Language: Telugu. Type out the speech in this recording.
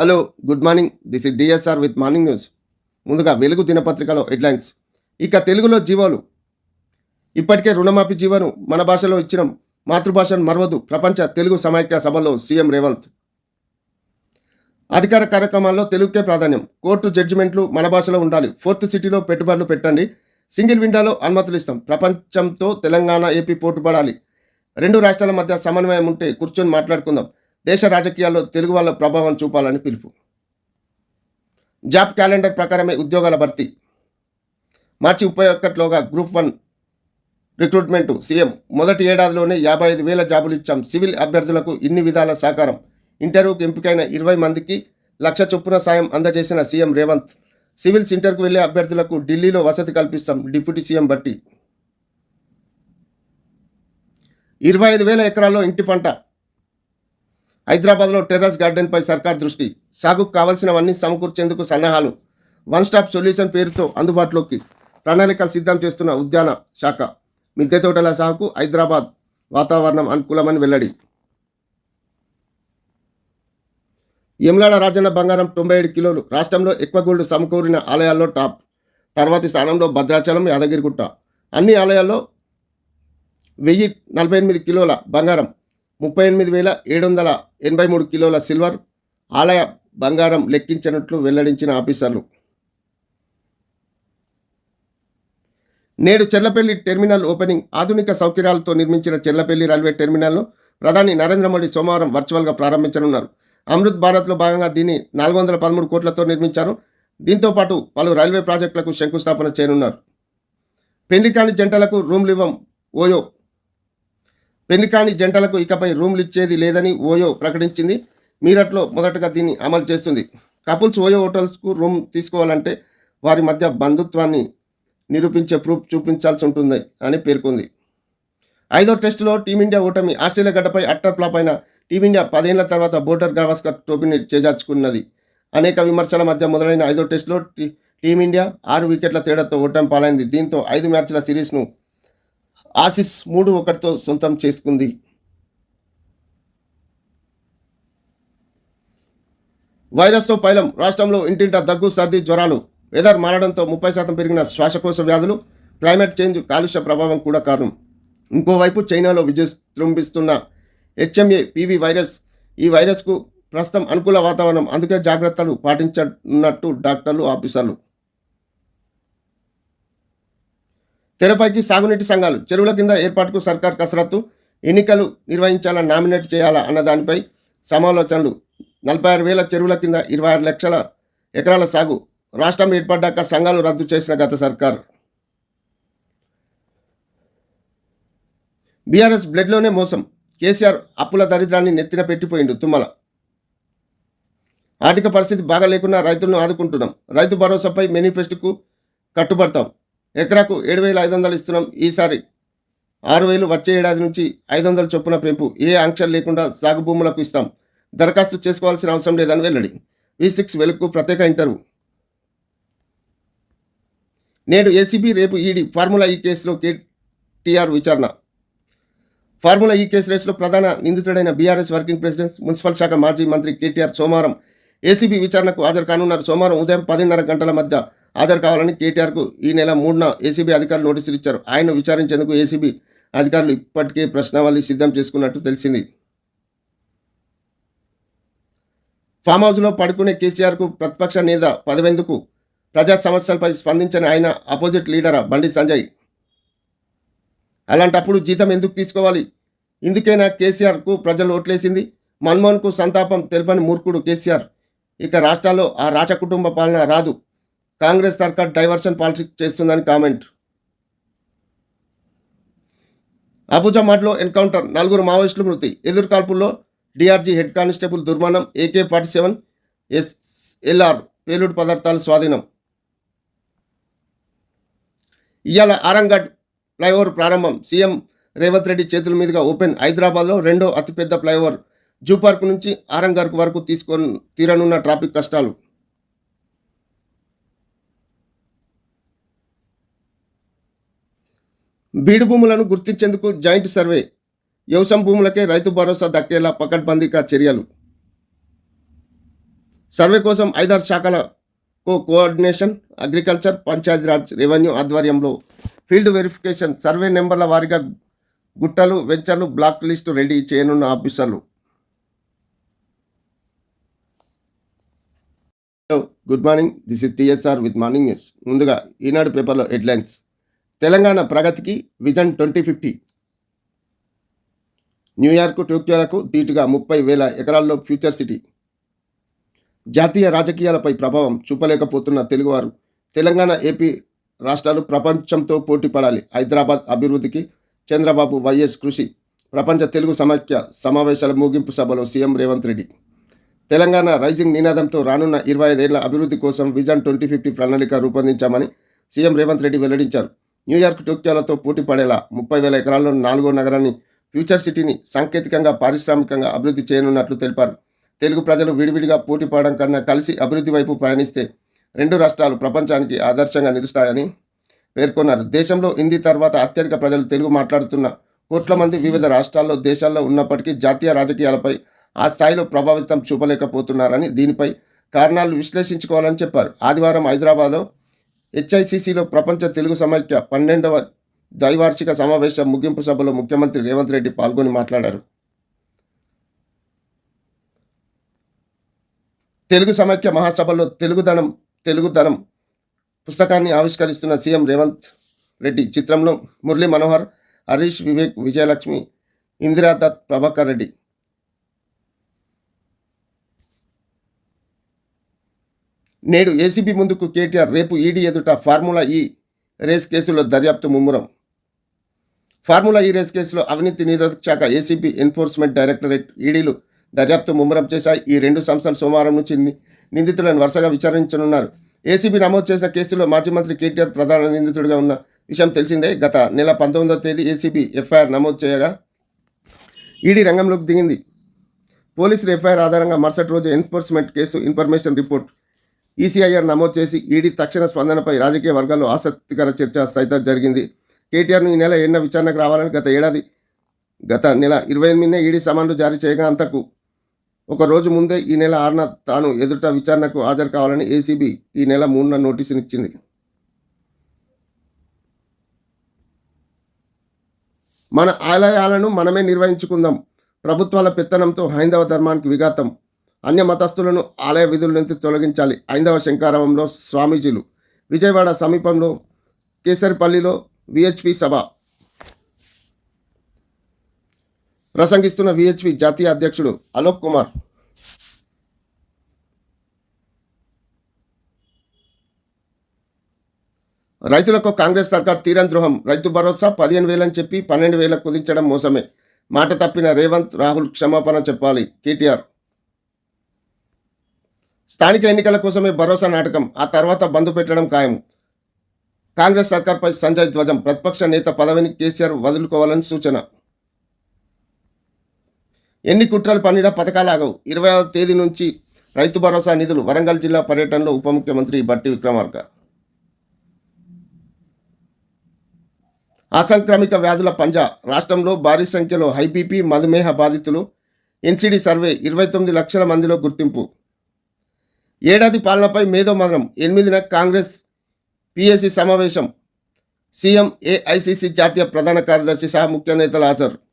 Hello good morning this is DSR with morning news ముందుగా వెలుగు దినపత్రికలో హెడ్లైన్స్. ఇక తెలుగులో జీవోలు. ఇప్పటికే రుణమాఫీ జీవను మన భాషలో ఇచ్చిన మాతృభాషను మరవదు ప్రపంచ తెలుగు సమైక్య సభలో సీఎం రేవంత్. అధికార కార్యక్రమాల్లో తెలుగుకే ప్రాధాన్యం. కోర్టు జడ్జిమెంట్లు మన భాషలో ఉండాలి. ఫోర్త్ సిటీలో పెట్టుబడులు పెట్టండి. సింగిల్ విండోలో అనుమతులు ఇస్తాం. ప్రపంచంతో తెలంగాణ ఏపీ పోటుపడాలి. రెండు రాష్ట్రాల మధ్య సమన్వయం ఉంటే కూర్చొని మాట్లాడుకుందాం. దేశ రాజకీయాల్లో తెలుగు వాళ్ళ ప్రభావం చూపాలని పిలుపు. జాబ్ క్యాలెండర్ ప్రకారమే ఉద్యోగాల భర్తీ. మార్చి ముప్పై ఒక్కటిలోగా గ్రూప్ వన్ రిక్రూట్మెంట్ సీఎం. మొదటి ఏడాదిలోనే యాభై ఐదు వేల జాబులు ఇచ్చాం. సివిల్ అభ్యర్థులకు ఇన్ని విధాల సహకారం ఇంటర్వ్యూకి ఎంపికైన ఇరవై మందికి లక్ష చొప్పున సాయం అందజేసిన సీఎం రేవంత్. సివిల్స్ ఇంటర్కు వెళ్ళే అభ్యర్థులకు ఢిల్లీలో వసతి కల్పిస్తాం డిప్యూటీ సీఎం బట్టి ఇరవై ఐదు వేల ఎకరాల్లో ఇంటి పంట హైదరాబాద్లో టెర్రస్ గార్డెన్పై సర్కార్ దృష్టి. సాగుకు కావలసినవన్నీ సమకూర్చేందుకు సన్నాహాలు. వన్ స్టాప్ సొల్యూషన్ పేరుతో అందుబాటులోకి ప్రణాళికలు సిద్ధం చేస్తున్న ఉద్యాన శాఖ. మిద్దె తోటల సాగుకు హైదరాబాద్ వాతావరణం అనుకూలమని వెల్లడి. యమలాడ రాజన్న బంగారం తొంభై ఏడు కిలోలు. రాష్ట్రంలో ఎక్కువ గోల్డ్ సమకూరిన ఆలయాల్లో టాప్. తర్వాతి స్థానంలో భద్రాచలం యాదగిరిగుట్ట. అన్ని ఆలయాల్లో వెయ్యి నలభై ఎనిమిది కిలోల బంగారం ముప్పై ఎనిమిది వేల ఏడు వందల ఎనభై మూడు కిలోల సిల్వర్ ఆలయ బంగారం లెక్కించినట్లు వెల్లడించిన ఆఫీసర్లు. నేడు చెర్లపల్లి టెర్మినల్ ఓపెనింగ్ ఆధునిక సౌకర్యాలతో నిర్మించిన చెర్లపల్లి రైల్వే టెర్మినల్ను ప్రధాని నరేంద్ర మోడీ సోమవారం వర్చువల్గా ప్రారంభించనున్నారు. అమృత్ భారత్లో భాగంగా దీన్ని నాలుగు వందల పదమూడు కోట్లతో నిర్మించారు. దీంతో పాటు పలు రైల్వే ప్రాజెక్టులకు శంకుస్థాపన చేయనున్నారు. పెళ్ళి కాని జంటలకు రూమ్లు ఇవ్వం ఓయో పెళ్ళి జంటలకు ఇకపై రూమ్లు ఇచ్చేది లేదని ఓయో ప్రకటించింది. మీరట్లో మొదటగా దీన్ని అమలు చేస్తుంది. కపుల్స్ ఓయో హోటల్స్కు రూమ్ తీసుకోవాలంటే వారి మధ్య బంధుత్వాన్ని నిరూపించే ప్రూఫ్ చూపించాల్సి ఉంటుంది అని పేర్కొంది. ఐదో టెస్టులో టీమిండియా ఓటమి ఆస్ట్రేలియా గడ్డపై అట్టర్ ఫ్లాప్ అయిన టీమిండియా పదేళ్ళ తర్వాత బోర్డర్ గవాస్కర్ ట్రోఫీని చేజార్చుకున్నది. అనేక విమర్శల మధ్య మొదలైన ఐదో టెస్టులో టీ టీమిండియా ఆరు వికెట్ల తేడాతో ఓటమి పాలైంది. దీంతో ఐదు మ్యాచ్ల సిరీస్ను ఆసిస్ మూడు ఒకటితో సొంతం చేసుకుంది. వైరస్తో పైలం రాష్ట్రంలో ఇంటింట దగ్గు సర్ది జ్వరాలు. వెదర్ మారడంతో ముప్పై శాతం పెరిగిన శ్వాసకోశ వ్యాధులు క్లైమేట్ చేంజ్ కాలుష్య ప్రభావం కూడా కారణం. ఇంకోవైపు చైనాలో విజృంభిస్తున్న హెచ్ఎంఏ పివి వైరస్ ఈ వైరస్కు ప్రస్తుతం అనుకూల వాతావరణం అందుకే జాగ్రత్తలు పాటించనున్నట్టు డాక్టర్లు ఆఫీసర్లు తెరపైకి సాగునీటి సంఘాలు చెరువుల కింద ఏర్పాటుకు సర్కార్ కసరత్తు ఎన్నికలు నిర్వహించాలా నామినేట్ చేయాలా అన్న దానిపై సమాలోచనలు. నలభై ఆరు వేల చెరువుల కింద ఇరవై ఆరు లక్షల ఎకరాల సాగు రాష్ట్రం ఏర్పడ్డాక సంఘాలు రద్దు చేసిన గత సర్కార్. బీఆర్ఎస్ బ్లడ్లోనే మోసం. కేసీఆర్ అప్పుల దరిద్రాన్ని నెత్తిన పెట్టిపోయిండు తుమ్మల. ఆర్థిక పరిస్థితి బాగా లేకున్నా రైతులను ఆదుకుంటున్నాం. రైతు భరోసాపై మేనిఫెస్టోకు కట్టుబడతాం. ఎకరాకు ఏడు వేల ఐదు వందలు ఇస్తున్నాం. ఈసారి ఆరు వేలు వచ్చే ఏడాది నుంచి ఐదు వందల చొప్పున పెంపు. ఏ ఆంక్షలు లేకుండా సాగు భూములకు ఇస్తాం. దరఖాస్తు చేసుకోవాల్సిన అవసరం లేదని వెల్లడి. వి సిక్స్ వెలుగు ప్రత్యేక ఇంటర్వ్యూ. నేడు ఏసీబీ రేపు ఈడీ ఫార్ములా ఈ కేసులో కేటీఆర్ విచారణ. ఫార్ములా ఈ కేసు రేసులో ప్రధాన నిందితుడైన బీఆర్ఎస్ వర్కింగ్ ప్రెసిడెంట్ మున్సిపల్ శాఖ మాజీ మంత్రి కేటీఆర్ సోమవారం ఏసీబీ విచారణకు హాజరు కానున్నారు. సోమవారం ఉదయం పదిన్నర గంటల మధ్య హాజరు కావాలని కేటీఆర్కు ఈ నెల మూడున ఏసీబీ అధికారులు నోటీసులు ఇచ్చారు. ఆయన విచారించేందుకు ఏసీబీ అధికారులు ఇప్పటికే ప్రశ్నావళి సిద్ధం చేసుకున్నట్టు తెలిసింది. ఫామ్ హౌస్లో పడుకునే కేసీఆర్కు ప్రతిపక్ష నేత పదవెందుకు ప్రజా సమస్యలపై స్పందించని ఆయన అపోజిట్ లీడరా బండి సంజయ్. అలాంటప్పుడు జీతం ఎందుకు తీసుకోవాలి? ఇందుకైనా కేసీఆర్కు ప్రజలు ఓట్లేసింది? మన్మోహన్కు సంతాపం తెలపని మూర్ఖుడు కేసీఆర్. ఇక రాష్ట్రాల్లో ఆ రాచ కుటుంబ పాలన రాదు. కాంగ్రెస్ సర్కార్ డైవర్షన్ పాలసీ చేస్తుందని కామెంట్. అబుజా మాటలో ఎన్కౌంటర్ నలుగురు మావోయిస్టులు మృతి. ఎదురుకాల్పుల్లో డిఆర్జీ హెడ్ కానిస్టేబుల్ దుర్మరణం ఏకే ఫార్టీ సెవెన్ ఎస్ఎల్ఆర్ పేలుడు పదార్థాలు స్వాధీనం. ఇవాళ ఆరంగఢ్ ఫ్లైఓవర్ ప్రారంభం. సీఎం రేవంత్ రెడ్డి చేతుల మీదుగా ఓపెన్. హైదరాబాద్లో రెండో అతిపెద్ద ఫ్లైఓవర్ జూ పార్క్ నుంచి ఆరంగర్కు వరకు తీసుకొని తీరనున్న ట్రాఫిక్ కష్టాలు. బీడు భూములను గుర్తించేందుకు జాయింట్ సర్వే వ్యవసాయ భూములకే రైతు భరోసా దక్కేలా పకడ్బందీగా చర్యలు. సర్వే కోసం ఐదారు శాఖల co coordination agriculture Panchayati Raj revenue ఆధ్వర్యంలో ఫీల్డ్ వెరిఫికేషన్ సర్వే నెంబర్ల వారీగా గుట్టలు వెంచర్లు బ్లాక్ లిస్టు రెడీ చేయనున్న ఆఫీసర్లు. Good morning this is TSR with morning news ముందుగా ఈనాడు పేపర్లో హెడ్లైన్స్. తెలంగాణ ప్రగతికి vision twenty fifty. New York టోక్యోలకు దీటుగా ముప్పై వేల ఎకరాల్లో ఫ్యూచర్ సిటీ. జాతీయ రాజకీయాలపై ప్రభావం చూపలేకపోతున్న తెలుగువారు తెలంగాణ ఏపీ రాష్ట్రాలు ప్రపంచంతో పోటీ పడాలి. హైదరాబాద్ అభివృద్ధికి చంద్రబాబు వైఎస్ కృషి ప్రపంచ తెలుగు సమాఖ్య సమావేశాల ముగింపు సభలో సీఎం రేవంత్ రెడ్డి. తెలంగాణ రైజింగ్ నినాదంతో రానున్న ఇరవై ఐదేళ్ళ అభివృద్ధి కోసం విజన్ ట్వంటీ ఫిఫ్టీ ప్రణాళిక రూపొందించామని సీఎం రేవంత్ రెడ్డి వెల్లడించారు. న్యూయార్క్ టోక్యోలతో పోటీ పడేలా ముప్పై వేల ఎకరాల్లో నాలుగో నగరాన్ని ఫ్యూచర్ సిటీని సాంకేతికంగా పారిశ్రామికంగా అభివృద్ధి చేయనున్నట్లు తెలిపారు. తెలుగు ప్రజలు విడివిడిగా పోటీ పడడం కన్నా కలిసి అభివృద్ధి వైపు ప్రయాణిస్తే రెండు రాష్ట్రాలు ప్రపంచానికి ఆదర్శంగా నిలుస్తాయని పేర్కొన్నారు. దేశంలో హిందీ తర్వాత అత్యధిక ప్రజలు తెలుగు మాట్లాడుతున్న కోట్ల మంది వివిధ రాష్ట్రాల్లో దేశాల్లో ఉన్నప్పటికీ జాతీయ రాజకీయాలపై ఆ స్థాయిలో ప్రభావితం చూపలేకపోతున్నారని దీనిపై కారణాలు విశ్లేషించుకోవాలని చెప్పారు. ఆదివారం హైదరాబాద్లో హెచ్ఐసిసిలో ప్రపంచ తెలుగు సమైక్య పన్నెండవ ద్వైవార్షిక సమావేశం ముగింపు సభలో ముఖ్యమంత్రి రేవంత్ రెడ్డి పాల్గొని మాట్లాడారు. తెలుగు సమైక్య మహాసభలో తెలుగుదనం తెలుగుదనం పుస్తకాన్ని ఆవిష్కరిస్తున్న సీఎం రేవంత్ రెడ్డి చిత్రంలో మురళీ మనోహర్ హరీష్ వివేక్ విజయలక్ష్మి ఇందిరాదత్ ప్రభాకర్ రెడ్డి నేడు ఏసీబీ ముందుకు కేటీఆర్ రేపు ఈడీ ఎదుట ఫార్ములా ఈ రేస్ కేసులో దర్యాప్తు ముమ్మరం. ఫార్ములా ఈ రేస్ కేసులో అవినీతి నిరోధక శాఖ ఏసీబీ ఎన్ఫోర్స్మెంట్ డైరెక్టరేట్ ఈడీలు దర్యాప్తు ముమ్మరం చేశాయి. ఈ రెండు సంస్థలు సోమవారం నుంచి నిందితులను వరుసగా విచారించనున్నారు. ఏసీబీ నమోదు చేసిన కేసులో మాజీ మంత్రి కేటీఆర్ ప్రధాన నిందితుడిగా ఉన్న విషయం తెలిసిందే. గత నెల పంతొమ్మిదవ తేదీ ఏసీబీ ఎఫ్ఐఆర్ నమోదు చేయగా ఈడీ రంగంలోకి దిగింది. పోలీసులు ఎఫ్ఐఆర్ ఆధారంగా మరుసటి రోజు enforcement case information report ECIR నమోదు చేసి ఈడీ తక్షణ స్పందనపై రాజకీయ వర్గాల్లో ఆసక్తికర చర్చ సైతం జరిగింది. కేటీఆర్ను ఈ నెల ఎన్న విచారణకు రావాలని గత ఏడాది గత నెల ఇరవై ఎనిమిదినే ఈడీ సమన్లు జారీ చేయగా అంతకు ఒక రోజు ముందే ఈ నెల ఆరున తాను ఎదుట విచారణకు హాజరు కావాలని ఏసీబీ ఈ నెల మూడున నోటీసునిచ్చింది. మన ఆలయాలను మనమే నిర్వహించుకుందాం. ప్రభుత్వాల పెత్తనంతో హైందవ ధర్మానికి విఘాతం. అన్య మతస్థులను ఆలయ విధుల నుంచి తొలగించాలి. ఐదవ శంకారావంలో స్వామీజీలు. విజయవాడ సమీపంలో కేసరిపల్లిలో విహెచ్పి సభ. ప్రసంగిస్తున్న విహెచ్పి జాతీయ అధ్యక్షుడు అలోక్ కుమార్. రైతులకు కాంగ్రెస్ సర్కార్ తీరని ద్రోహం. రైతు భరోసా పదిహేను వేలని చెప్పి పన్నెండు వేలకు కుదించడం మోసమే. మాట తప్పిన రేవంత్ రాహుల్ క్షమాపణ చెప్పాలి. కేటీఆర్ స్థానిక ఎన్నికల కోసమే భరోసా నాటకం ఆ తర్వాత బంద్ పెట్టడం ఖాయం. కాంగ్రెస్ సర్కార్పై సంజయ్ ధ్వజం ప్రతిపక్ష నేత పదవిని కేసీఆర్ వదులుకోవాలని సూచన. ఎన్ని కుట్రలు పన్నినా పథకాలాగవు ఇరవై తేదీ నుంచి రైతు భరోసా నిధులు వరంగల్ జిల్లా పర్యటనలో ఉప ముఖ్యమంత్రి బట్టి విక్రమార్క. అసంక్రమిక వ్యాధుల పంజా రాష్ట్రంలో భారీ సంఖ్యలో హైబీపీ మధుమేహ బాధితులు. ఎన్సీడీ సర్వే ఇరవై తొమ్మిది లక్షల మందిలో గుర్తింపు. ఏడాది పాలనపై మేధో మదనం ఎనిమిదిన కాంగ్రెస్ పిఎస్సి సమావేశం. సీఎం ఏఐసిసి జాతీయ ప్రధాన కార్యదర్శి సహా ముఖ్య నేతలు హాజరు.